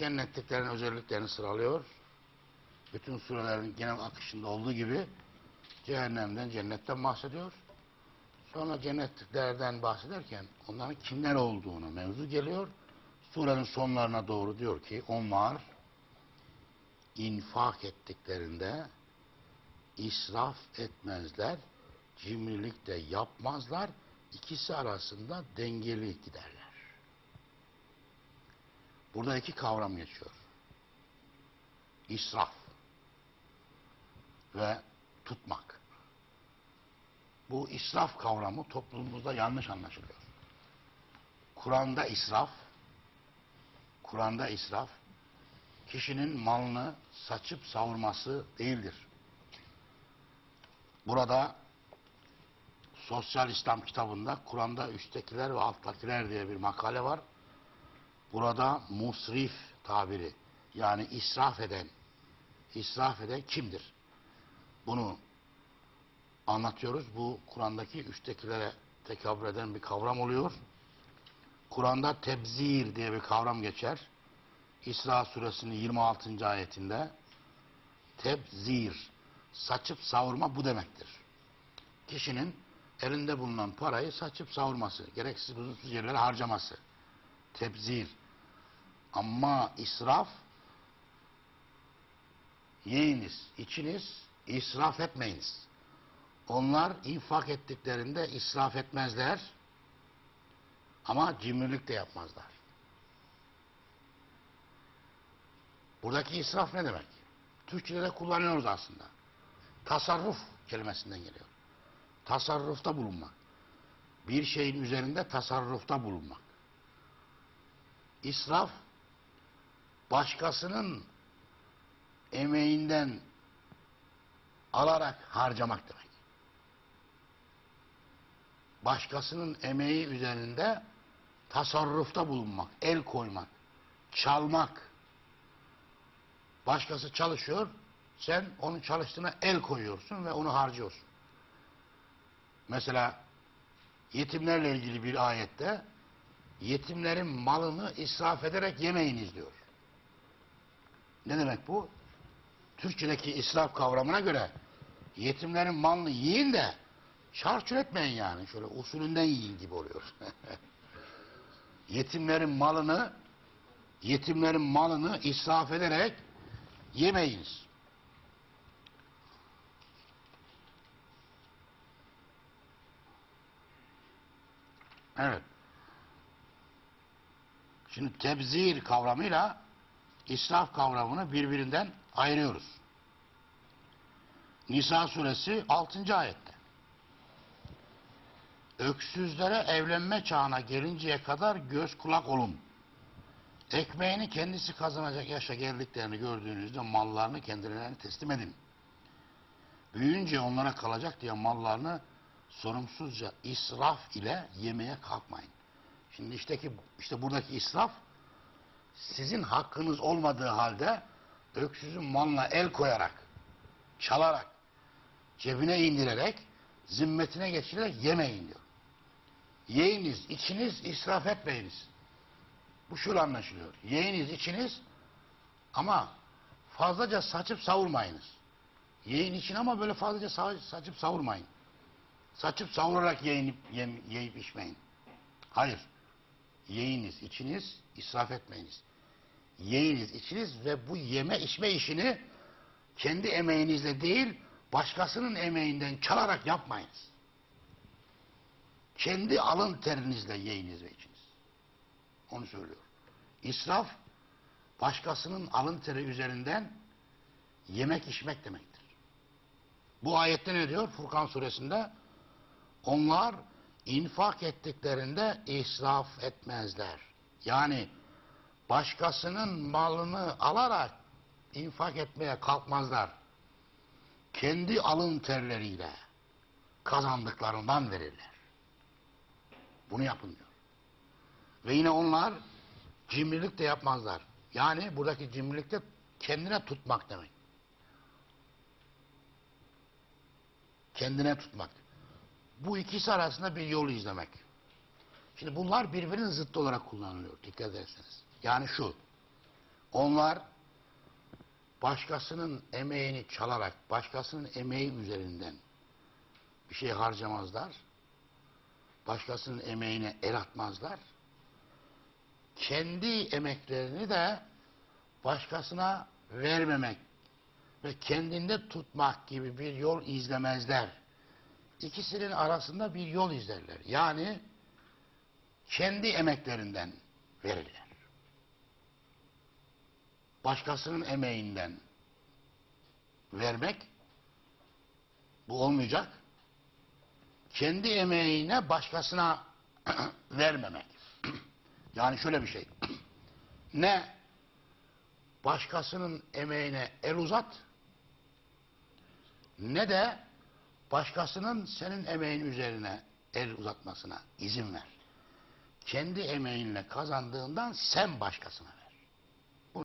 cennetliklerin özelliklerini sıralıyor. Bütün surelerin genel akışında olduğu gibi cehennemden, cennetten bahsediyor. Sonra cennetliklerden bahsederken onların kimler olduğunu mevzu geliyor. Surenin sonlarına doğru diyor ki onlar infak ettiklerinde israf etmezler, cimrilik de yapmazlar, ikisi arasında dengeli giderler. Burada iki kavram geçiyor. İsraf ve tutmak. Bu israf kavramı toplumumuzda yanlış anlaşılıyor. Kur'an'da israf, Kur'an'da israf, kişinin malını saçıp savurması değildir. Burada Sosyal İslam kitabında Kur'an'da üsttekiler ve alttakiler diye bir makale var. Burada musrif tabiri yani israf eden, israf eden kimdir? Bunu anlatıyoruz. Bu Kur'an'daki üsttekilere tekabül eden bir kavram oluyor. Kur'an'da tebzir diye bir kavram geçer. İsra suresinin 26. ayetinde tebzir, saçıp savurma bu demektir. Kişinin elinde bulunan parayı saçıp savurması, gereksiz lüzumsuz yerlere harcaması. Tebzir. Ama israf yiyiniz, içiniz, israf etmeyiniz. Onlar infak ettiklerinde israf etmezler ama cimrilik de yapmazlar. Buradaki israf ne demek? Türkçe'de de kullanıyoruz aslında. Tasarruf kelimesinden geliyor. Tasarrufta bulunmak. Bir şeyin üzerinde tasarrufta bulunmak. İsraf başkasının emeğinden alarak harcamak demek. Başkasının emeği üzerinde tasarrufta bulunmak, el koymak, çalmak. Başkası çalışıyor, sen onun çalıştığına el koyuyorsun ve onu harcıyorsun. Mesela yetimlerle ilgili bir ayette yetimlerin malını israf ederek yemeyiniz diyor. Ne demek bu? Türkçedeki israf kavramına göre yetimlerin malını yiyin de çarçur etmeyin yani. Şöyle usulünden yiyin gibi oluyor. yetimlerin malını yetimlerin malını israf ederek yemeyiniz. Evet. Şimdi tebzir kavramıyla israf kavramını birbirinden ayırıyoruz. Nisa suresi 6. ayette. Öksüzlere evlenme çağına gelinceye kadar göz kulak olun. Ekmeğini kendisi kazanacak yaşa geldiklerini gördüğünüzde mallarını kendilerine teslim edin. Büyüyünce onlara kalacak diye mallarını sorumsuzca israf ile yemeye kalkmayın. Şimdi işteki, işte buradaki israf sizin hakkınız olmadığı halde öksüzün malına el koyarak, çalarak, cebine indirerek, zimmetine geçirerek yemeyin diyor. Yiyiniz, içiniz, israf etmeyiniz. Bu şöyle anlaşılıyor. Yiyiniz, içiniz ama fazlaca saçıp savurmayınız. Yiyin için ama böyle fazlaca sa- saçıp savurmayın. Saçıp savurarak yiyip, yem, yiyip içmeyin. Hayır. Yiyiniz, içiniz, israf etmeyiniz. Yiyiniz, içiniz ve bu yeme içme işini kendi emeğinizle değil, başkasının emeğinden çalarak yapmayınız. Kendi alın terinizle yiyiniz ve içiniz. Onu söylüyor. İsraf, başkasının alın teri üzerinden yemek içmek demektir. Bu ayette ne diyor? Furkan suresinde onlar infak ettiklerinde israf etmezler. Yani başkasının malını alarak infak etmeye kalkmazlar. Kendi alın terleriyle kazandıklarından verirler. Bunu yapın diyor. Ve yine onlar cimrilik de yapmazlar. Yani buradaki cimrilik de kendine tutmak demek. Kendine tutmak. Bu ikisi arasında bir yol izlemek. Şimdi bunlar birbirinin zıttı olarak kullanılıyor dikkat ederseniz. Yani şu. Onlar başkasının emeğini çalarak, başkasının emeği üzerinden bir şey harcamazlar. Başkasının emeğine el atmazlar. Kendi emeklerini de başkasına vermemek ve kendinde tutmak gibi bir yol izlemezler. İkisinin arasında bir yol izlerler. Yani kendi emeklerinden verirler. Başkasının emeğinden vermek bu olmayacak. Kendi emeğine başkasına vermemek. yani şöyle bir şey. ne başkasının emeğine el uzat ne de başkasının senin emeğin üzerine el uzatmasına izin ver. Kendi emeğinle kazandığından sen başkasına ver.